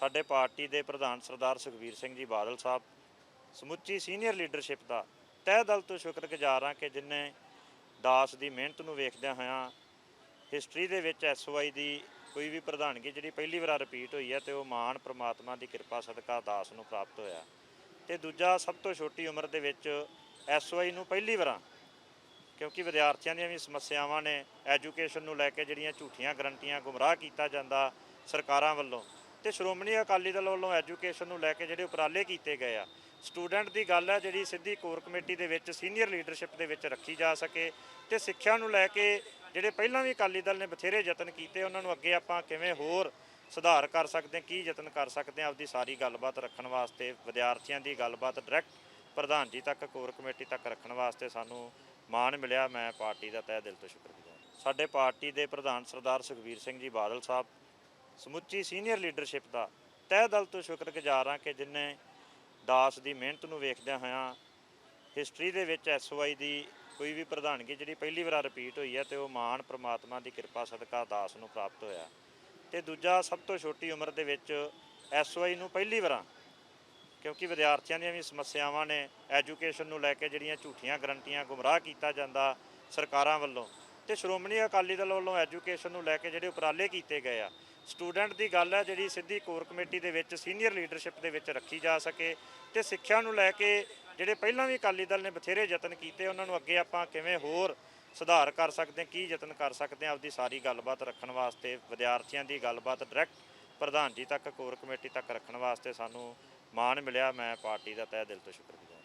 ਸਾਡੇ ਪਾਰਟੀ ਦੇ ਪ੍ਰਧਾਨ ਸਰਦਾਰ ਸੁਖਬੀਰ ਸਿੰਘ ਜੀ ਬਾਦਲ ਸਾਹਿਬ, ਸਮੁੱਚੀ ਸੀਨੀਅਰ ਲੀਡਰਸ਼ਿਪ ਦਾ ਤਹਿ ਦਿਲ ਤੋਂ ਸ਼ੁਕਰਗੁਜ਼ਾਰ ਹਾਂ ਕਿ ਜਿਨ੍ਹਾਂ ਦਾਸ ਦੀ ਮਿਹਨਤ ਨੂੰ ਵੇਖਦਿਆਂ ਹੋਇਆਂ ਹਿਸਟਰੀ ਦੇ ਵਿੱਚ ਐਸਵਾਈ ਦੀ ਕੋਈ ਵੀ ਪ੍ਰਧਾਨਗੀ ਜਿਹੜੀ ਪਹਿਲੀ ਵਾਰ ਰਿਪੀਟ ਹੋਈ ਹੈ ਤੇ ਉਹ ਮਾਣ ਪ੍ਰਮਾਤਮਾ ਦੀ ਕਿਰਪਾ ਸਦਕਾ ਦਾਸ ਨੂੰ ਪ੍ਰਾਪਤ ਹੋਇਆ। ਤੇ ਦੂਜਾ ਸਭ ਤੋਂ ਛੋਟੀ ਉਮਰ ਦੇ ਵਿੱਚ ਐਸਵਾਈ ਨੂੰ ਪਹਿਲੀ ਵਾਰਾਂ ਕਿਉਂਕਿ ਵਿਦਿਆਰਥੀਆਂ ਦੀਆਂ ਵੀ ਸਮੱਸਿਆਵਾਂ ਨੇ ਐਜੂਕੇਸ਼ਨ ਨੂੰ ਲੈ ਕੇ ਜਿਹੜੀਆਂ ਝੂਠੀਆਂ ਗਰੰਟੀਆਂ ਗੁੰਮਰਾਹ ਕੀਤਾ ਜਾਂਦਾ ਸਰਕਾਰਾਂ ਵੱਲੋਂ ਤੇ ਸ਼੍ਰੋਮਣੀ ਅਕਾਲੀ ਦਲ ਵੱਲੋਂ ਐਜੂਕੇਸ਼ਨ ਨੂੰ ਲੈ ਕੇ ਜਿਹੜੇ ਉਪਰਾਲੇ ਕੀਤੇ ਗਏ ਆ। ਸਟੂਡੈਂਟ ਦੀ ਗੱਲ ਹੈ, ਜਿਹੜੀ ਸਿੱਧੀ ਕੋਰ ਕਮੇਟੀ ਦੇ ਵਿੱਚ ਸੀਨੀਅਰ ਲੀਡਰਸ਼ਿਪ ਦੇ ਵਿੱਚ ਰੱਖੀ ਜਾ ਸਕੇ ਤੇ ਸਿੱਖਿਆ ਨੂੰ ਲੈ ਕੇ ਜਿਹੜੇ ਪਹਿਲਾਂ ਵੀ ਅਕਾਲੀ ਦਲ ਨੇ ਬਥੇਰੇ ਯਤਨ ਕੀਤੇ, ਉਹਨਾਂ ਨੂੰ ਅੱਗੇ ਆਪਾਂ ਕਿਵੇਂ ਹੋਰ ਸੁਧਾਰ ਕਰ ਸਕਦੇ ਹਾਂ, ਕੀ ਯਤਨ ਕਰ ਸਕਦੇ ਹਾਂ, ਆਪਦੀ ਸਾਰੀ ਗੱਲਬਾਤ ਰੱਖਣ ਵਾਸਤੇ, ਵਿਦਿਆਰਥੀਆਂ ਦੀ ਗੱਲਬਾਤ ਡਾਇਰੈਕਟ ਪ੍ਰਧਾਨ ਜੀ ਤੱਕ, ਕੋਰ ਕਮੇਟੀ ਤੱਕ ਰੱਖਣ ਵਾਸਤੇ ਸਾਨੂੰ ਮਾਣ ਮਿਲਿਆ। ਮੈਂ ਪਾਰਟੀ ਦਾ ਤਹਿ ਦਿਲ ਤੋਂ ਸ਼ੁਕਰਗੁਜ਼ਾਰ ਸਾਡੇ ਪਾਰਟੀ ਦੇ ਪ੍ਰਧਾਨ ਸਰਦਾਰ ਸੁਖਬੀਰ ਸਿੰਘ ਜੀ ਬਾਦਲ ਸਾਹਿਬ ਸਮੁੱਚੀ ਸੀਨੀਅਰ ਲੀਡਰਸ਼ਿਪ ਦਾ ਤਹਿ ਦਿਲ ਤੋਂ ਸ਼ੁਕਰਗੁਜ਼ਾਰ ਹਾਂ ਕਿ ਜਿਨ੍ਹਾਂ ਦਾਸ ਦੀ ਮਿਹਨਤ ਨੂੰ ਵੇਖਦਿਆਂ ਹੋਇਆਂ ਹਿਸਟਰੀ ਦੇ ਵਿੱਚ ਐਸਵਾਈ ਦੀ ਕੋਈ ਵੀ ਪ੍ਰਧਾਨਗੀ ਜਿਹੜੀ ਪਹਿਲੀ ਵਾਰ ਰਿਪੀਟ ਹੋਈ ਹੈ ਤੇ ਉਹ ਮਾਣ ਪ੍ਰਮਾਤਮਾ ਦੀ ਕਿਰਪਾ ਸਦਕਾ ਦਾਸ ਨੂੰ ਪ੍ਰਾਪਤ ਹੋਇਆ। ਤੇ ਦੂਜਾ ਸਭ ਤੋਂ ਛੋਟੀ ਉਮਰ ਦੇ ਵਿੱਚ ਐਸਵਾਈ ਨੂੰ ਪਹਿਲੀ ਵਾਰਾਂ ਕਿਉਂਕਿ ਵਿਦਿਆਰਥੀਆਂ ਦੀਆਂ ਵੀ ਸਮੱਸਿਆਵਾਂ ਨੇ ਐਜੂਕੇਸ਼ਨ ਨੂੰ ਲੈ ਕੇ ਜਿਹੜੀਆਂ ਝੂਠੀਆਂ ਗਰੰਟੀਆਂ ਗੁੰਮਰਾਹ ਕੀਤਾ ਜਾਂਦਾ ਸਰਕਾਰਾਂ ਵੱਲੋਂ ਤੇ ਸ਼੍ਰੋਮਣੀ ਅਕਾਲੀ ਦਲ ਵੱਲੋਂ ਐਜੂਕੇਸ਼ਨ ਨੂੰ ਲੈ ਕੇ ਜਿਹੜੇ ਉਪਰਾਲੇ ਕੀਤੇ ਗਏ ਆ ਸਟੂਡੈਂਟ ਦੀ ਗੱਲ ਹੈ ਜਿਹੜੀ ਸਿੱਧੀ ਕੋਰ ਕਮੇਟੀ ਦੇ ਵਿੱਚ ਸੀਨੀਅਰ ਲੀਡਰਸ਼ਿਪ ਦੇ ਵਿੱਚ ਰੱਖੀ ਜਾ ਸਕੇ ਤੇ ਸਿੱਖਿਆ ਨੂੰ ਲੈ ਕੇ ਜਿਹੜੇ ਪਹਿਲਾਂ ਵੀ ਅਕਾਲੀ ਦਲ ਨੇ ਬਥੇਰੇ ਯਤਨ ਕੀਤੇ, ਉਹਨਾਂ ਨੂੰ ਅੱਗੇ ਆਪਾਂ ਕਿਵੇਂ ਹੋਰ ਸੁਧਾਰ ਕਰ ਸਕਦੇ ਹਾਂ, ਕੀ ਯਤਨ ਕਰ ਸਕਦੇ ਹਾਂ, ਆਪਦੀ ਸਾਰੀ ਗੱਲਬਾਤ ਰੱਖਣ ਵਾਸਤੇ, ਵਿਦਿਆਰਥੀਆਂ ਦੀ ਗੱਲਬਾਤ ਡਾਇਰੈਕਟ ਪ੍ਰਧਾਨ ਜੀ ਤੱਕ, ਕੋਰ ਕਮੇਟੀ ਤੱਕ ਰੱਖਣ ਵਾਸਤੇ ਸਾਨੂੰ ਮਾਣ ਮਿਲਿਆ। ਮੈਂ ਪਾਰਟੀ ਦਾ ਤਹਿ ਦਿਲ ਤੋਂ ਸ਼ੁਕਰਗੁਜ਼ਾਰ